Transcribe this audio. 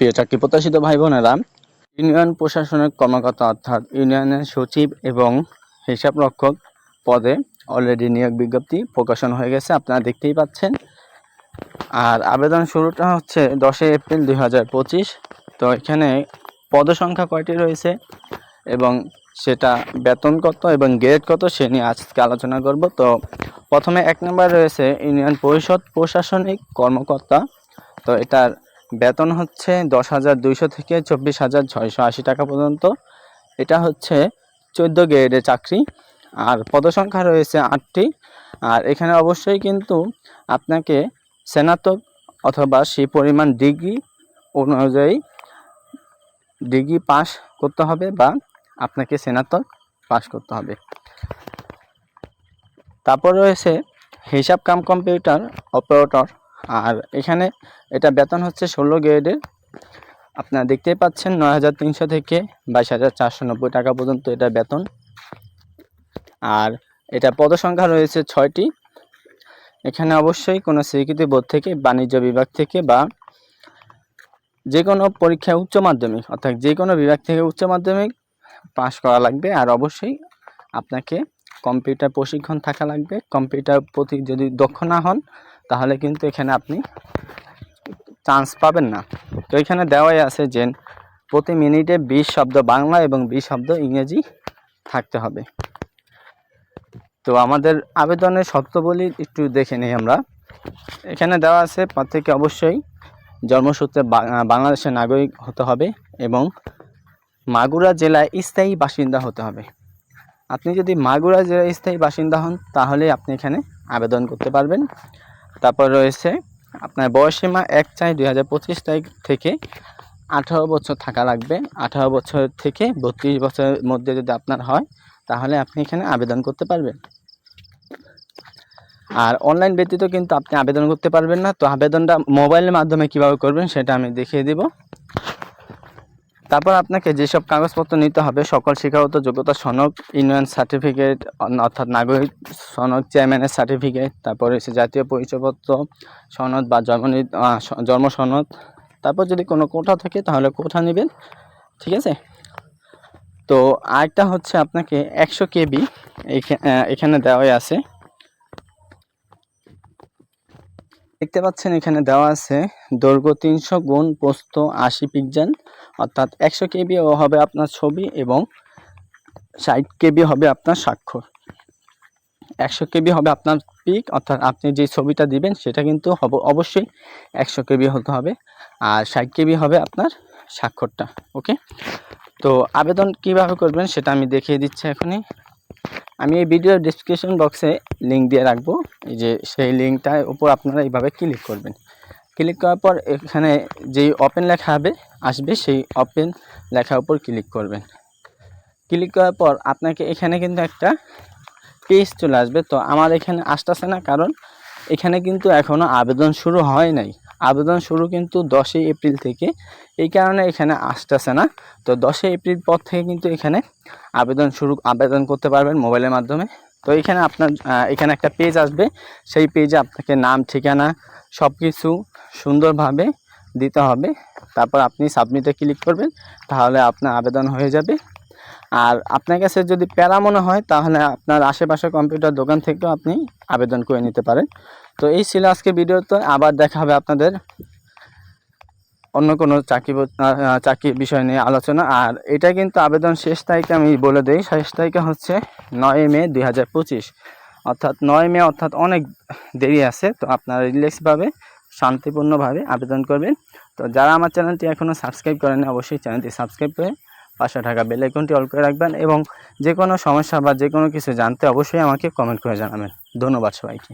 প্রিয় চাকরি প্রত্যাশিত ভাই বোনেরা ইউনিয়ন প্রশাসনের কর্মকর্তা অর্থাৎ ইউনিয়নের সচিব এবং হিসাব রক্ষক পদে অলরেডি নিয়োগ বিজ্ঞপ্তি প্রকাশন হয়ে গেছে, আপনারা দেখতেই পাচ্ছেন। আর আবেদন শুরুটা হচ্ছে দশই এপ্রিল দুই হাজার পঁচিশ, তো এখানে পদসংখ্যা কয়টি রয়েছে এবং সেটা বেতন কত এবং গ্রেড কত সে নিয়ে আজকে আলোচনা করব। তো প্রথমে এক নম্বর রয়েছে ইউনিয়ন পরিষদ প্রশাসনিক কর্মকর্তা, তো এটার বেতন হচ্ছে দশ হাজার দুইশো থেকে চব্বিশ হাজার ছয়শো আশি টাকা পর্যন্ত। এটা হচ্ছে চোদ্দ গ্রেডের চাকরি, আর পদসংখ্যা রয়েছে আটটি। আর এখানে অবশ্যই কিন্তু আপনাকে স্নাতক অথবা সেই পরিমাণ ডিগ্রি অনুযায়ী ডিগ্রি পাস করতে হবে বা আপনাকে স্নাতক পাস করতে হবে। তারপর রয়েছে হিসাব কাম কম্পিউটার অপারেটর। আর এখানে এটা বেতন হচ্ছে ষোলো গ্রেডের। আপনারা দেখতেই পাচ্ছেন নয় হাজার তিনশো থেকে বাইশ হাজার চারশো নব্বই টাকা পর্যন্ত এটা বেতন। আর এটা পদসংখ্যা রয়েছে ছয়টি। এখানে অবশ্যই কোনো স্বীকৃতি বোর্ড থেকে, বাণিজ্য বিভাগ থেকে বা যে কোনো পরীক্ষায় উচ্চ মাধ্যমিক, অর্থাৎ যে কোনো বিভাগ থেকে উচ্চ মাধ্যমিক পাশ করা লাগবে। আর অবশ্যই আপনাকে কম্পিউটার প্রশিক্ষণ থাকা লাগবে। কম্পিউটার প্রতি যদি দক্ষ না হন তাহলে কিন্তু এখানে আপনি চান্স পাবেন না। তো এখানে দেওয়াই আছে যে প্রতি মিনিটে বিশ শব্দ বাংলা এবং বিশ শব্দ ইংরেজি থাকতে হবে। তো আমাদের আবেদনের শর্তাবলী একটু দেখে নিই আমরা। এখানে দেওয়া আছে প্রত্যেকে অবশ্যই জন্মসূত্রে বাংলাদেশের নাগরিক হতে হবে এবং মাগুরা জেলায় স্থায়ী বাসিন্দা হতে হবে। আপনি যদি মাগুরা জেলায় স্থায়ী বাসিন্দা হন, তাহলে আপনি এখানে আবেদন করতে পারবেন। তারপর রয়েছে আপনার বয়সীমা এক চাই দুই হাজার পঁচিশ তারিখ থেকে আঠারো বছর থাকা লাগবে। আঠারো বছর থেকে বত্রিশ বছরের মধ্যে যদি আপনার হয়, তাহলে আপনি এখানে আবেদন করতে পারবেন। আর অনলাইন ব্যতীত কিন্তু আপনি আবেদন করতে পারবেন না। তো আবেদনটা মোবাইলের মাধ্যমে কীভাবে করবেন সেটা আমি দেখিয়ে দিব। তারপর আপনাকে যেসব কাগজপত্র নিতে হবে, সকল শিক্ষাগত যোগ্যতা সনদ, ইউনিয়ন সার্টিফিকেট, অর্থাৎ নাগরিক সনদ, চেয়ারম্যানের সার্টিফিকেট, তারপর হচ্ছে জাতীয় পরিচয়পত্র সনদ বা জন্ম জন্ম সনদ। তারপর যদি কোনো কোঠা থাকে তাহলে কোঠা নেবেন, ঠিক আছে? তো আরেকটা হচ্ছে আপনাকে একশো কেবি এখানে দেওয়াই আছে। দেখতে পাচ্ছেন এখানে দেওয়া আছে, দৈর্ঘ্য তিনশো গুণ প্রস্থ আশি পিকজান অর্থাৎ একশো কেবি হবে আপনার ছবি এবং ষাট কেবি হবে আপনার স্বাক্ষর। একশো কেবি হবে আপনার পিক, অর্থাৎ আপনি যে ছবিটা দিবেন সেটা কিন্তু হব, অবশ্যই একশো কেবি হতে হবে, আর ষাট কেবি হবে আপনার স্বাক্ষরটা, ওকে? তো আবেদন কীভাবে করবেন সেটা আমি দেখিয়ে দিচ্ছি এখনই। আমি এই ভিডিওর ডিসক্রিপশন বক্সে লিঙ্ক দিয়ে রাখব। এই যে সেই লিঙ্কটার উপর আপনারা এইভাবে ক্লিক করবেন। ক্লিক করার পর এখানে যেই ওপেন লেখা হবে, আসবে সেই ওপেন লেখার উপর ক্লিক করবেন। ক্লিক করার পর আপনাকে এখানে কিন্তু একটা পেজ চলে আসবে। তো আমার এখানে আসতেছে না কারণ এখানে কিন্তু এখনও আবেদন শুরু হয় নাই। আবেদন শুরু কিন্তু দশই এপ্রিল থেকে। এই কারণে এখানে আসতেছে না। তো দশই এপ্রিল পর থেকে কিন্তু এখানে আবেদন শুরু, আবেদন করতে পারবেন মোবাইলের মাধ্যমে। তো এখানে আপনার এখানে একটা পেজ আসবে। সেই পেজে আপনাকে নাম, ঠিকানা সব কিছু সুন্দরভাবে দিতে হবে। তারপর আপনি সাবমিটে ক্লিক করবেন। তাহলে আপনার আবেদন হয়ে যাবে। আর আপনার কাছে যদি প্যারা মনে হয়, তাহলে আপনার আশেপাশে কম্পিউটার দোকান থেকেও আপনি আবেদন করে নিতে পারেন। তো এই ছিল আজকে ভিডিওতে, আবার দেখা হবে আপনাদের অন্য কোনো চাকরি চাকরির বিষয় নিয়ে আলোচনা। আর এটা কিন্তু আবেদন শেষ তারিখে আমি বলে দিই, শেষ তারিখে হচ্ছে নয় মে দুই হাজার পঁচিশ। অর্থাৎ নয় মে, অর্থাৎ অনেক দেরি আছে, তো আপনারা রিল্যাক্সভাবে, শান্তিপূর্ণভাবে আবেদন করবেন। তো যারা আমার চ্যানেলটি এখনও সাবস্ক্রাইব করেন অবশ্যই চ্যানেলটি সাবস্ক্রাইব করে পাশে থাকা বেল আইকনটি অল করে রাখবেন এবং যে কোনো সমস্যা বা যে কোনো কিছু জানতে অবশ্যই আমাকে কমেন্ট করে জানাবেন। ধন্যবাদ সবাইকে।